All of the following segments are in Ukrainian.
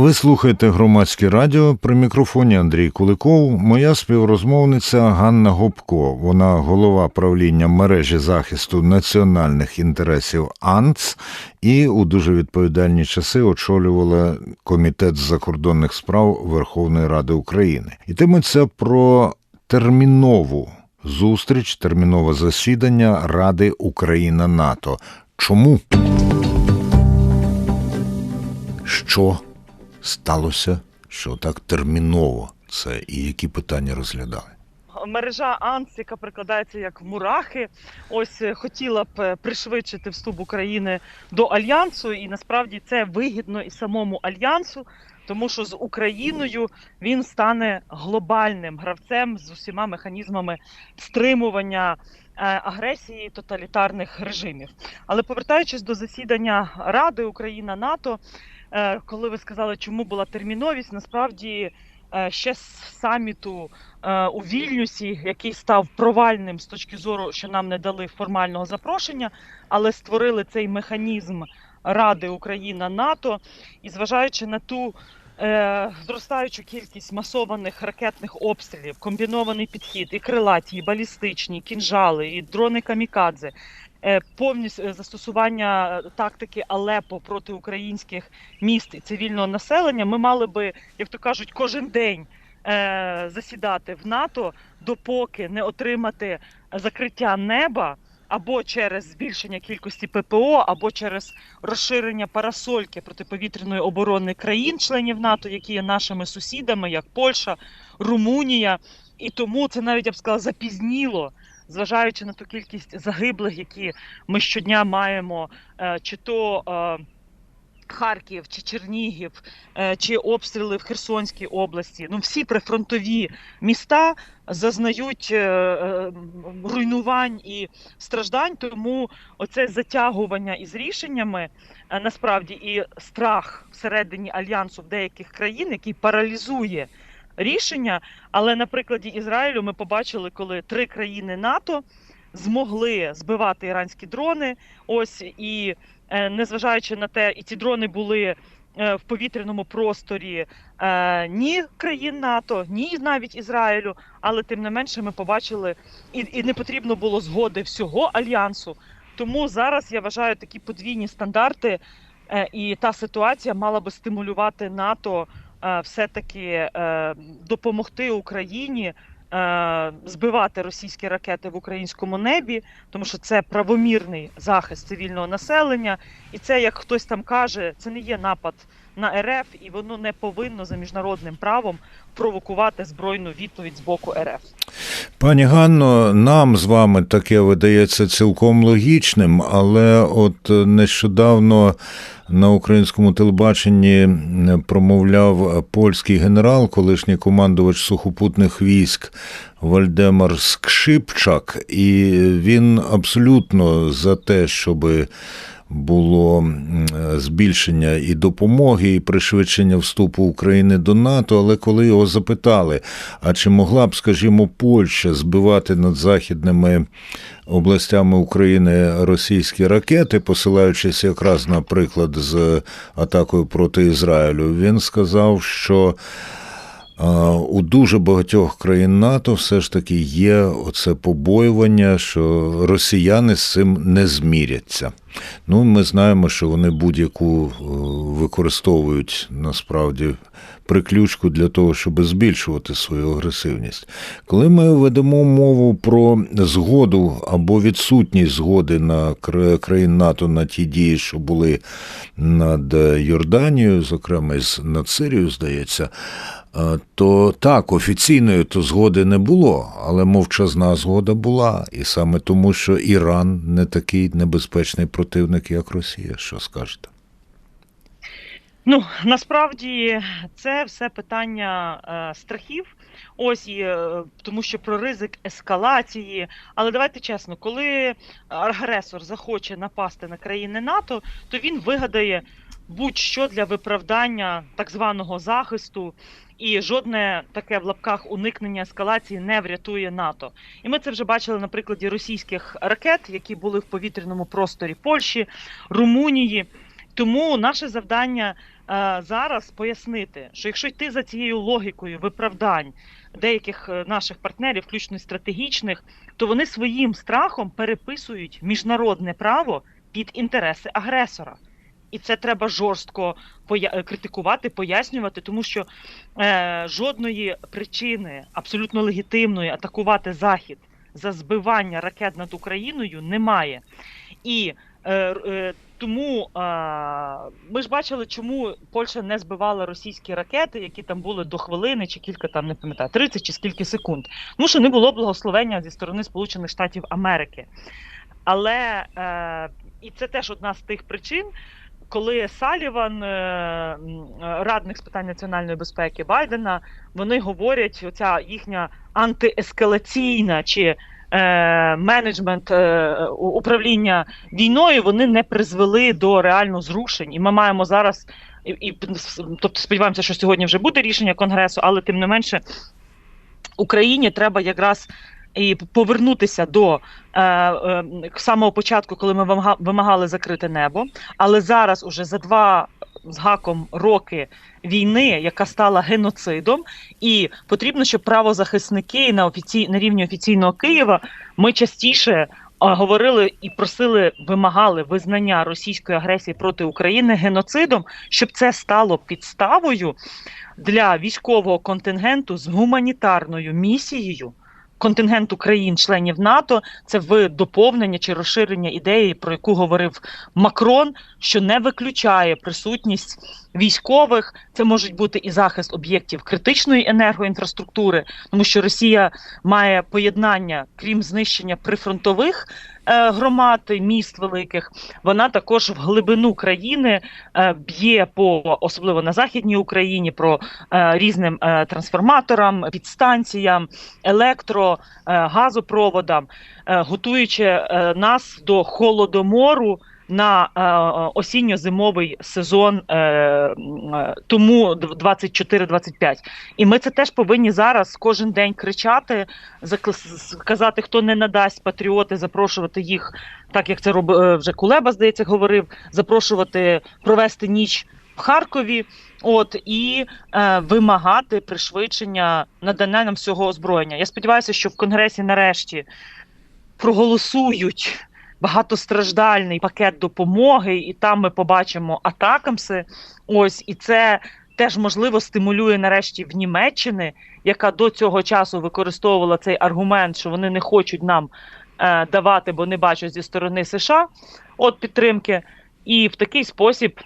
Ви слухаєте громадське радіо при мікрофоні Андрій Куликов. Моя співрозмовниця Ганна Гопко. Вона голова правління мережі захисту національних інтересів АНЦ і у дуже відповідальні часи очолювала комітет з закордонних справ Верховної Ради України. Йтиметься про термінову зустріч, термінове засідання Ради Україна НАТО. Чому? Що сталося, що так терміново це і які питання розглядали? мережа АНС, яка прикладається як мурахи, ось е, хотіла б е, пришвидшити вступ України до альянсу, і насправді це вигідно і самому альянсу, тому що з Україною він стане глобальним гравцем з усіма механізмами стримування е, агресії тоталітарних режимів. Але повертаючись до засідання Ради Україна НАТО, коли ви сказали, чому була терміновість, насправді. е, Ще з саміту е, у Вільнюсі, який став провальним з точки зору, що нам не дали формального запрошення, але створили цей механізм Ради Україна НАТО, і зважаючи на ту е, зростаючу кількість масованих ракетних обстрілів, комбінований підхід, і крилаті, і балістичні, і кінжали, і дрони камікадзе. Е, Повністю е, застосування е, тактики Алепо проти українських міст і цивільного населення. Ми мали би, як то кажуть, кожен день засідати в НАТО, допоки не отримати закриття неба або через збільшення кількості ППО, або через розширення парасольки протиповітряної оборони країн-членів НАТО, які є нашими сусідами, як Польща, Румунія. І тому це навіть я б сказала запізніло. Зважаючи на ту кількість загиблих, які ми щодня маємо, е, чи то е, Харків, чи Чернігів, е, чи обстріли в Херсонській області. Ну всі прифронтові міста зазнають руйнувань і страждань. Тому оце затягування із рішеннями насправді і страх всередині альянсу в деяких країн, який паралізує рішення. Але на прикладі Ізраїлю ми побачили, коли три країни НАТО змогли збивати іранські дрони. Ось і е, незважаючи на те, і ці дрони були. е, В повітряному просторі е, ні країн НАТО, ні навіть Ізраїлю, але тим не менше ми побачили, і, і не потрібно було згоди всього альянсу. Тому зараз я вважаю такі подвійні стандарти, е, і та ситуація мала би стимулювати НАТО все-таки е, допомогти Україні е, збивати російські ракети в українському небі, тому що це правомірний захист цивільного населення, і це, як хтось там каже, це не є напад на РФ, і воно не повинно за міжнародним правом провокувати збройну відповідь з боку РФ. Пані Ганно, нам з вами таке видається цілком логічним, але от нещодавно на українському телебаченні промовляв польський генерал, колишній командувач сухопутних військ Вальдемар Скшипчак, і він абсолютно за те, щоби було збільшення і допомоги, і пришвидшення вступу України до НАТО. Але коли його запитали, а чи могла б, скажімо, Польща збивати над західними областями України російські ракети, посилаючись якраз, наприклад, з атакою проти Ізраїлю, він сказав, що. У дуже багатьох країн НАТО все ж таки є оце побоювання, що росіяни з цим не зміряться. Ну, ми знаємо, що вони будь-яку е, використовують насправді приключку для того, щоб збільшувати свою агресивність. Коли ми ведемо мову про згоду або відсутність згоди на кра- країн НАТО на ті дії, що були над Йорданією, зокрема над Сирією, здається. Е, То так, офіційної то згоди не було, але мовчазна згода була. І саме тому, що Іран не такий небезпечний противник, як Росія. Що скажете? Ну насправді це все питання е, страхів. Ось і е, тому, що про ризик ескалації. Але давайте чесно, коли агресор захоче напасти на країни НАТО, то він вигадає будь-що для виправдання так званого захисту, і жодне таке в лапках уникнення ескалації не врятує НАТО. І ми це вже бачили на прикладі російських ракет, які були в повітряному просторі Польщі, Румунії. Тому наше завдання е, зараз пояснити, що якщо йти за цією логікою виправдань деяких е, наших партнерів, включно стратегічних, то вони своїм страхом переписують міжнародне право під інтереси агресора. І це треба жорстко е, критикувати, пояснювати, тому що е, жодної причини абсолютно легітимної атакувати Захід за збивання ракет над Україною немає. І е, е, тому е, ми ж бачили, чому Польща не збивала російські ракети, які там були до хвилини чи кілька там не пам'ятаю, 30 чи скільки секунд. Тому що не було благословення зі сторони Сполучених Штатів Америки. Але е, і це теж одна з тих причин. Коли Саліван, е, е, радник з питань національної безпеки Байдена, вони говорять, оця їхня антиескалаційна чи е, менеджмент е, управління війною, вони не призвели до реально зрушень. І ми маємо зараз, і, і тобто сподіваємося, що сьогодні вже буде рішення конгресу, але тим не менше Україні треба якраз. І повернутися до е, е, самого початку, коли ми вимагали закрити небо. Але зараз, уже за два з гаком роки війни, яка стала геноцидом, і потрібно, щоб правозахисники на офіцій... на рівні офіційного Києва ми частіше е, говорили і просили, вимагали визнання російської агресії проти України геноцидом, щоб це стало підставою для військового контингенту з гуманітарною місією. Контингенту країн-членів НАТО це в доповнення чи розширення ідеї, про яку говорив Макрон, що не виключає присутність військових. Це можуть бути і захист об'єктів критичної енергоінфраструктури, тому що Росія має поєднання, крім знищення прифронтових громад, міст великих, вона також в глибину країни е, б'є по особливо на західній Україні про е, різним е, трансформаторам, підстанціям, електро, е, газопроводам, е, готуючи е, нас до холодомору. На е, осінньо-зимовий сезон е, е, тому 24-25. І ми це теж повинні зараз кожен день кричати, сказати, хто не надасть патріоти, запрошувати їх, так як це робив вже Кулеба, здається, говорив, запрошувати провести ніч в Харкові. От і е, вимагати пришвидшення надання нам всього озброєння. Я сподіваюся, що в Конгресі нарешті проголосують багатостраждальний пакет допомоги, і там ми побачимо атакамси. Ось і це теж можливо стимулює нарешті в Німеччини, яка до цього часу використовувала цей аргумент, що вони не хочуть нам е, давати, бо не бачать зі сторони США от підтримки. І в такий спосіб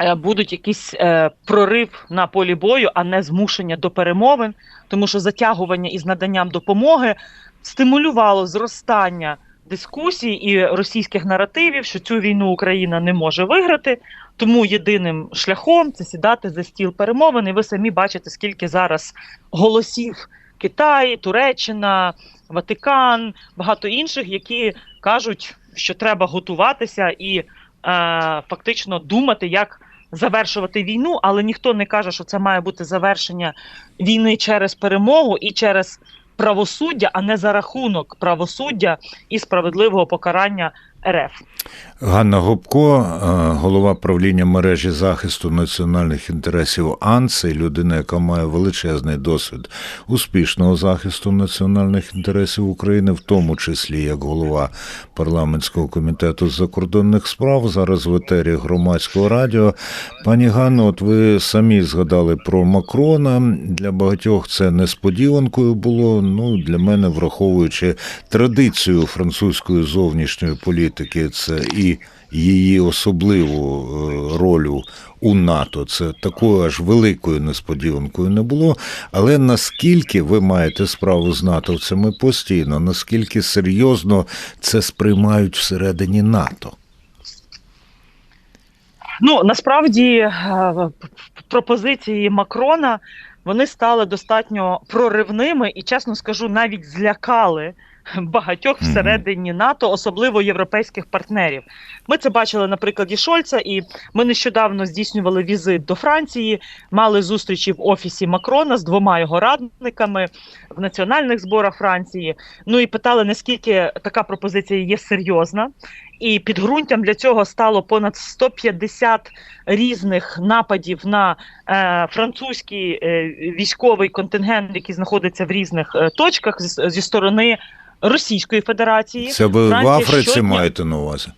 е, будуть якийсь е, прорив на полі бою, а не змушення до перемовин, тому що затягування із наданням допомоги стимулювало зростання дискусій і російських наративів, що цю війну Україна не може виграти. Тому єдиним шляхом це сідати за стіл перемовин. І ви самі бачите, скільки зараз голосів Китай, Туреччина, Ватикан, багато інших, які кажуть, що треба готуватися і е, фактично думати, як завершувати війну, але ніхто не каже, що це має бути завершення війни через перемогу і через правосуддя, а не за рахунок правосуддя і справедливого покарання РФ. Ганна Гопко, е, голова правління мережі захисту національних інтересів АНСИ, людина, яка має величезний досвід успішного захисту національних інтересів України, в тому числі як голова парламентського комітету з закордонних справ, зараз в етері громадського радіо. Пані Ганно, от ви самі згадали про Макрона. Для багатьох це несподіванкою було. Ну для мене, враховуючи традицію французької зовнішньої політики, це і її особливу е, роль у НАТО. Це такою аж великою несподіванкою не було. Але наскільки ви маєте справу з натовцями постійно, наскільки серйозно це сприймають всередині НАТО? Ну насправді е, пропозиції Макрона вони стали достатньо проривними і, чесно скажу, навіть злякали багатьох всередині НАТО, особливо європейських партнерів. Ми це бачили на прикладі Шольца, і ми нещодавно здійснювали візит до Франції, мали зустрічі в офісі Макрона з двома його радниками в національних зборах Франції. Ну і питали, наскільки така пропозиція є серйозна. І підґрунтям для цього стало понад 150 різних нападів на е, французький е, військовий контингент, який знаходиться в різних е, точках зі, зі сторони Російської Федерації. Це ви в Африці щодня- маєте на увазі?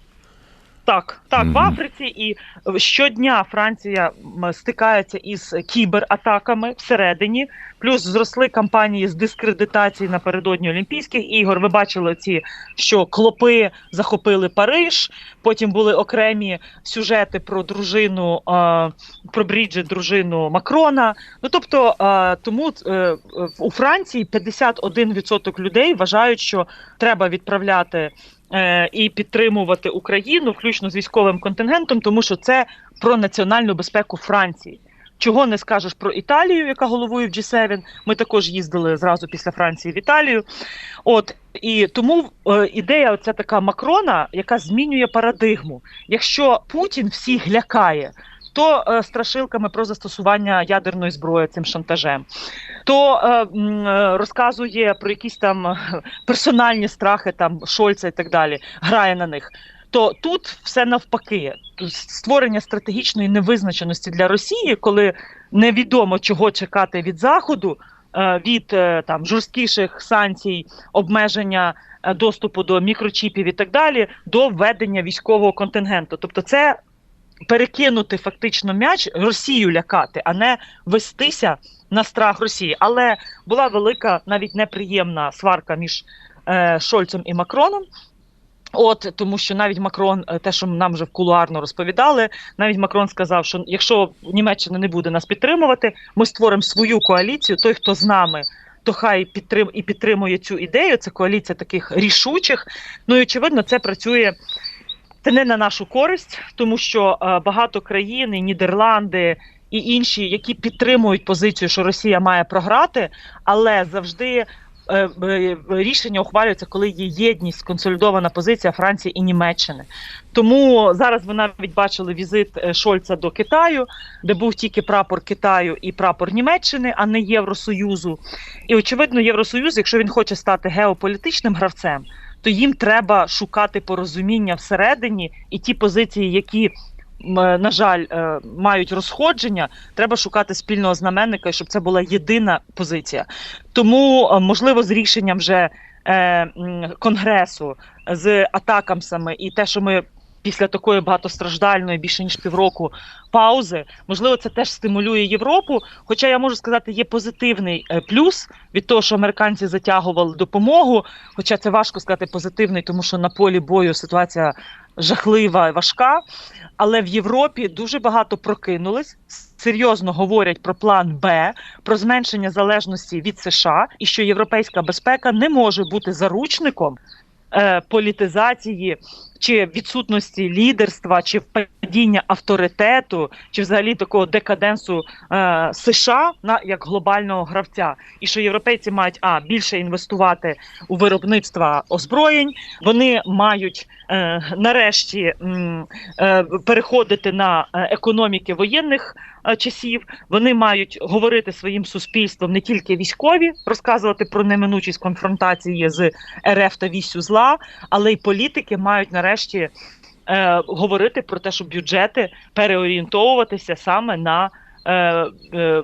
Так, так, Мгм. в Африці і щодня Франція стикається із кібератаками всередині. Плюс зросли кампанії з дискредитації напередодні Олімпійських ігор. Ви бачили ці, що клопи захопили Париж. Потім були окремі сюжети про дружину, про Бріджит, дружину Макрона. Ну тобто, тому е, у Франції 51% людей вважають, що треба відправляти і підтримувати Україну, включно з військовим контингентом, тому що це про національну безпеку Франції. Чого не скажеш про Італію, яка головує в G7. Ми також їздили зразу після Франції в Італію. От і тому е, ідея, оця така Макрона, яка змінює парадигму. Якщо Путін всіх лякає, то е, страшилками про застосування ядерної зброї цим шантажем, то е, е, розказує про якісь там е, персональні страхи там Шольца і так далі, грає на них. То тут все навпаки, створення стратегічної невизначеності для Росії, коли невідомо чого чекати від Заходу, від там жорсткіших санкцій, обмеження доступу до мікрочіпів і так далі, до введення військового контингенту. Тобто, це перекинути фактично м'яч, Росію лякати, а не вестися на страх Росії. Але була велика, навіть неприємна сварка між е, Шольцем і Макроном. От тому, що навіть Макрон, е, те, що нам вже кулуарно розповідали, навіть Макрон сказав, що якщо Німеччина не буде нас підтримувати, ми створимо свою коаліцію. Той, хто з нами, то хай підтрим і підтримує цю ідею. Це коаліція таких рішучих. Ну і очевидно, це працює. Це не на нашу користь, тому що е, багато країн, Нідерланди і інші, які підтримують позицію, що Росія має програти, але завжди е, е, рішення ухвалюються, коли є єдність, консолідована позиція Франції і Німеччини. Тому зараз ви навіть бачили візит Шольца до Китаю, де був тільки прапор Китаю і прапор Німеччини, а не Євросоюзу. І очевидно, Євросоюз, якщо він хоче стати геополітичним гравцем, то їм треба шукати порозуміння всередині, і ті позиції, які е, на жаль е, мають розходження, треба шукати спільного знаменника, щоб це була єдина позиція. Тому е, можливо з рішенням вже конгресу з атакамсами і те, що ми. Після такої багатостраждальної більше ніж півроку паузи, можливо, це теж стимулює Європу. Хоча я можу сказати, є позитивний е, плюс від того, що американці затягували допомогу. Хоча це важко сказати позитивний, тому що на полі бою ситуація жахлива і важка. Але в Європі дуже багато прокинулись, серйозно говорять про план Б, про зменшення залежності від США, і що європейська безпека не може бути заручником е, політизації чи відсутності лідерства, чи падіння авторитету, чи взагалі такого декаденсу е, США на як глобального гравця, і що європейці мають а більше інвестувати у виробництво озброєнь. Вони мають е, нарешті е, переходити на е, економіки воєнних е, часів. Вони мають говорити своїм суспільством не тільки військові, розказувати про неминучість конфронтації з РФ та вісю зла, але й політики мають нарешті е, говорити про те, що бюджети переорієнтовуватися саме на е, е,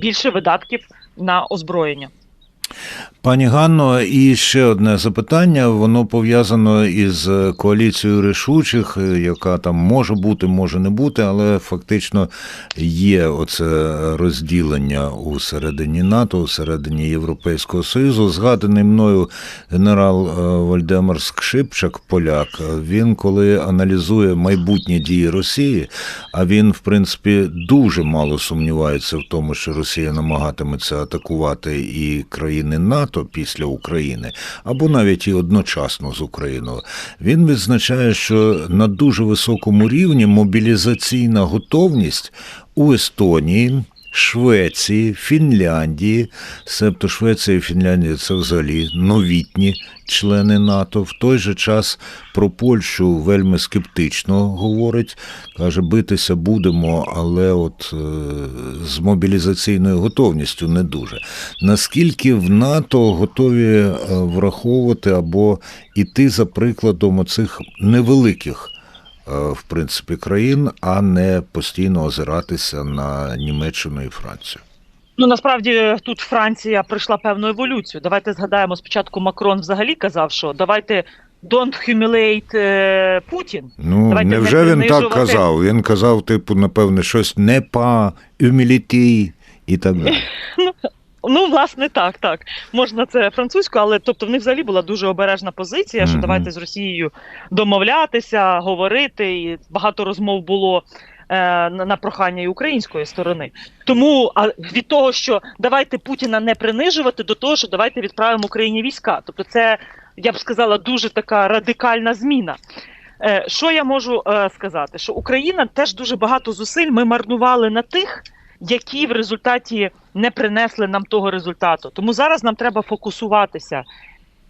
більше видатків на озброєння. Пані Ганно, і ще одне запитання. Воно пов'язано із коаліцією рішучих, яка там може бути, може не бути, але фактично є оце розділення у середині НАТО, у середині Європейського Союзу. Згаданий мною генерал е, Вальдемар Скшипчак, поляк. Він коли аналізує майбутні дії Росії, а він, в принципі, дуже мало сумнівається в тому, що Росія намагатиметься атакувати і країни НАТО після України, або навіть і одночасно з Україною. Він відзначає, що на дуже високому рівні мобілізаційна готовність у Естонії. Швеції, Фінляндії, себто Швеція і Фінляндія це взагалі новітні члени НАТО. В той же час про Польщу вельми скептично говорить. Каже, битися будемо, але от е, з мобілізаційною готовністю не дуже. Наскільки в НАТО готові е, враховувати або іти за прикладом оцих невеликих, в принципі, країн, а не постійно озиратися на Німеччину і Францію? Ну насправді тут Франція пройшла певну еволюцію. Давайте згадаємо спочатку Макрон взагалі казав, що давайте don't humiliate е, Путін. Ну, Давайте невже не він так казав? Він казав, типу, напевне, щось не па humility і так далі. Ну, власне, так, так. Можна це французькою, але тобто в них взагалі була дуже обережна позиція, що Мгм. давайте з Росією домовлятися, говорити. І багато розмов було е, на, на прохання і української сторони. Тому а від того, що давайте Путіна не принижувати, до того, що давайте відправимо Україні війська. Тобто, це я б сказала дуже така радикальна зміна. Е, що я можу е, сказати? Що Україна теж дуже багато зусиль ми марнували на тих, які в результаті не принесли нам того результату. Тому зараз нам треба фокусуватися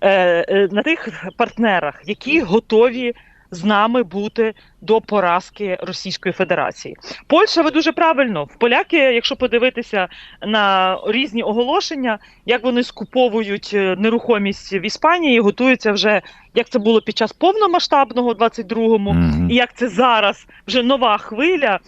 е, е, на тих партнерах, які готові з нами бути до поразки Російської Федерації. Польща, ви дуже правильно. В поляки, якщо подивитися на різні оголошення, як вони скуповують е, нерухомість в Іспанії, готуються вже як це було під час повномасштабного 22-му, Мгм. і як це зараз вже нова хвиля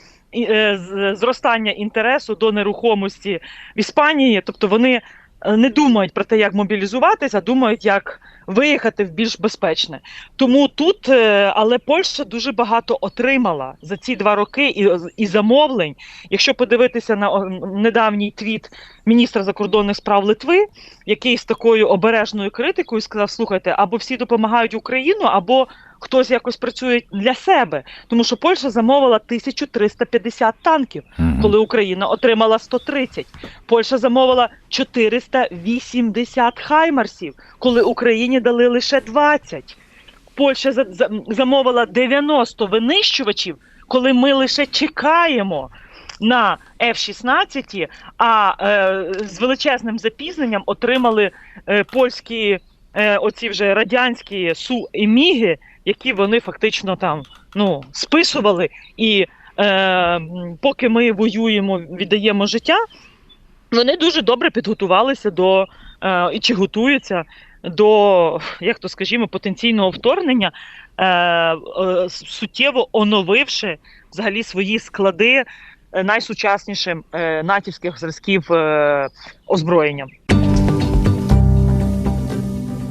зростання інтересу до нерухомості в Іспанії. Тобто вони е, не думають про те, як мобілізуватися, а думають, як виїхати в більш безпечне. Тому тут, е, але Польща дуже багато отримала за ці два роки і, і замовлень. Якщо подивитися на недавній твіт міністра закордонних справ Литви, який з такою обережною критикою сказав: слухайте, або всі допомагають Україну, або хтось якось працює для себе. Тому що Польща замовила 1350 танків, коли Україна отримала 130. Польща замовила 480 хаймарсів, коли Україні дали лише 20. Польща за- за- замовила 90 винищувачів, коли ми лише чекаємо на F-16, а е, з величезним запізненням отримали е, польські е, оці вже радянські су і міги, які вони фактично там ну, списували. І е, поки ми воюємо, віддаємо життя, вони дуже добре підготувалися до е, чи готуються до, як то скажімо, потенційного вторгнення, е, е, суттєво оновивши взагалі свої склади е, найсучаснішим е, натівських зразків е, озброєння.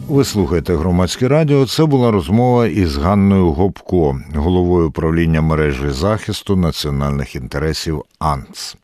Ви слухаєте громадське радіо. Це була розмова із Ганною Гопко, головою управління мережі захисту національних інтересів АНЦ.